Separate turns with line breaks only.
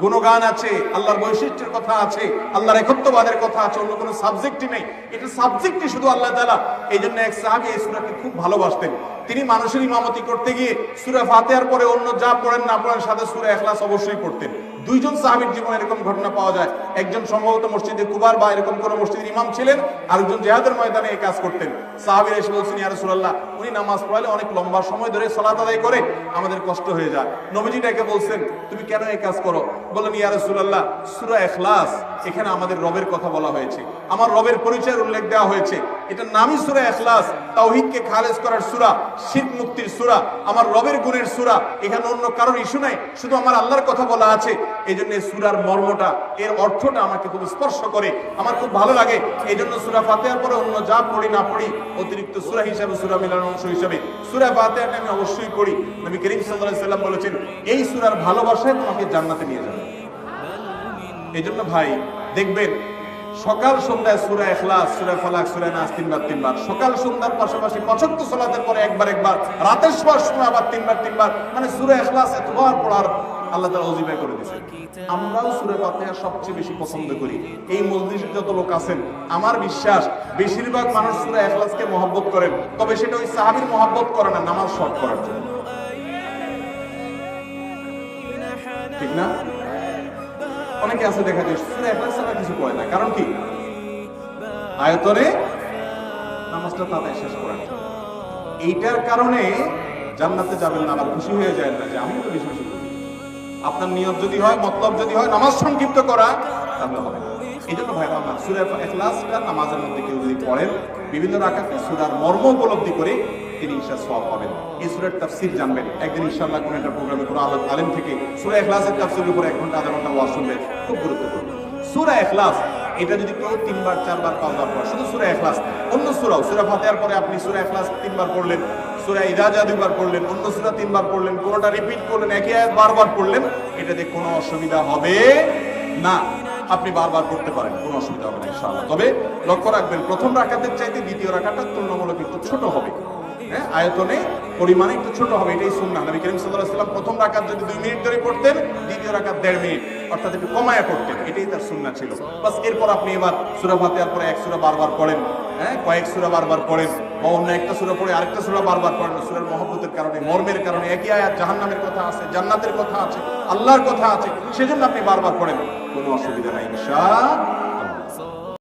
গুণগান আছে, আল্লাহর বৈশিষ্ট্যের কথা আছে, আল্লাহর একত্ববাদের কথা আছে, অন্য কোনো সাবজেক্টই নেই। এটা সাবজেক্টই শুধু আল্লাহ তালা এই জন্য এক সাহাবি এই সুরাকে খুব ভালোবাসতেন। তিনি মানুষের ইমামতি করতে গিয়ে সুরা ফাতে পরে অন্য যা পড়েন না পড়েন, সাথে সুরা এখলাস অবশ্যই পড়তেন। দুইজন সাহাবির জীবনে এরকম ঘটনা পাওয়া যায়। একজন সম্ভবত মসজিদে কুবার বা এরকম কোন মসজিদের ইমাম ছিলেন, আরেকজন জেহাদের ময়দানে এই কাজ করতেন। সাহাবির এসে বলছেন ইয়ারসুল্লাহ উনি নামাজ পড়ালে অনেক লম্বা সময় ধরে সলাত আদায় করে, আমাদের কষ্ট হয়ে যায়। নবীজি ডাকে বলছেন, তুমি কেন এই কাজ করো? বললেন ইয়ারসুল্লাহ সুরা এখলাস এখানে আমাদের রবের কথা বলা হয়েছে। আমার রবের পরিচয়ের উল্লেখ দেওয়া হয়েছে। এটা নামই সূরা ইখলাস। তাওহীদকে খালেজ করার সূরা, শিরক মুক্তির সুরা, আমার রবের গুণের সুরা। এখানে অন্য কারোর ইস্যু নাই, শুধু আমার আল্লাহর কথা বলা আছে। এই জন্য সূরার মর্মটা, এর অর্থটা আমাকে খুব স্পর্শ করে। আমার খুব ভালো লাগে। এই জন্য সুরা ফাতিহার পরে অন্য যা পড়ি না পড়ি, অতিরিক্ত সুরা হিসাবে, সুরা মিলানোর অংশ হিসাবে। সুরা ফাতিহাটা আমি অবশ্যই পড়ি। নবী করিম আলাইহি সাল্লাম বলেছেন, এই সুরার ভালোবাসায় তোমাকে জান্নাতে নিয়ে যাবে। এই জন্য ভাই দেখবেন, সকাল সন্ধ্যায় সুরা এখলাস সুরা ফালাক, সুরা নাস তিনবার তিনবার। সকাল সন্ধ্যার পাশাপাশি পছন্দ সালাতের পরে একবার একবার। রাতের সময় আবার তিনবার তিনবার। মানে সুরা এখলাস এতবার পড়ার আল্লাহ অজিবা করে আমরাও সূরা সবচেয়ে বেশি পছন্দ করি। এই মসজিদে যত লোক আছেন, আমার বিশ্বাস বেশিরভাগ মানুষ সূরা ইখলাসকে মহব্বত করেন। তবে সেটা ওই সাহাবীর মহব্বত করে না, নামাজ শর্ট করার জন্য। ঠিক না? অনেকে আছে দেখা যায় সুরা ইখলাস ছাড়া কিছু করে না। কারণ কি? আয়তনে নামাজটা তাড়াতাড়ি শেষ করার এইটার কারণে জান্নাতে যাবেন না, আবার খুশি হয়ে যায় না যে আমি তো বেশি বেশি আপনার নিয়ত যদি হয়, মতলব যদি হয়, নামাজ সংক্ষিপ্ত করা, তাহলে হবে। এই জন্য ভাই আমার সুরা এখলাসটা নামাজের মধ্যে কেউ যদি পড়েন, বিভিন্ন রাখাতে সুরার মর্ম উপলব্ধি করে তিনি ঈশা সওয়াব পাবেন। এই সুরার তাফসীর জানবেন। একদিন একটা প্রোগ্রামে কোনো আলোক আলেম থেকে সুরা এখলাসের এক ঘণ্টা, আধা ঘণ্টা শুনবেন, খুব গুরুত্বপূর্ণ। সুরা এখলাস এটা যদি কেউ তিনবার, চারবার শুধু সুরা এখলাস অন্য সুরাও, সুরা পরে আপনি সুরা এখলাস তিনবার পড়লেন, সুরা দুইবার পড়লেন, অন্য সুরা তিনবার পড়লেন, কোনোটা রিপিট করলেন আয়াত বারবার পড়লেন, এটাতে কোনো অসুবিধা হবে না। আপনি বারবার করতে পারেন, কোনো অসুবিধা হবে না ইনশাআল্লাহ। তবে লক্ষ্য রাখবেন, প্রথম রাকাতের চাইতে দ্বিতীয় রাকাতটা তুলনামূলক একটু ছোট হবে। হ্যাঁ আয়তনে পরিমাণে একটু ছোট হবে, এটাই সুন্নাহ। নবী করিম সাল্লাম প্রথম রাকাত যদি দুই মিনিট ধরে পড়তেন, দ্বিতীয় রাকাত 1.5 মিনিট, অর্থাৎ একটু কমায়া পড়তেন, এটাই তার সুন্নাহ ছিল। বাস এরপর আপনি এবার সূরা ফাতিহার পরে এক সূরা বারবার পড়েন হ্যাঁ কয়েক সূরা বারবার পড়েন, বা অন্য একটা সূরা পড়ে আরেকটা সূরা বারবার পড়েন সূরার মহব্বতের কারণে, মর্মের কারণে, একই আয়াত জাহান্নামের কথা আছে, জান্নাতের কথা আছে, আল্লাহর কথা আছে, সেজন্য আপনি বারবার পড়েন, কোনো অসুবিধা নাই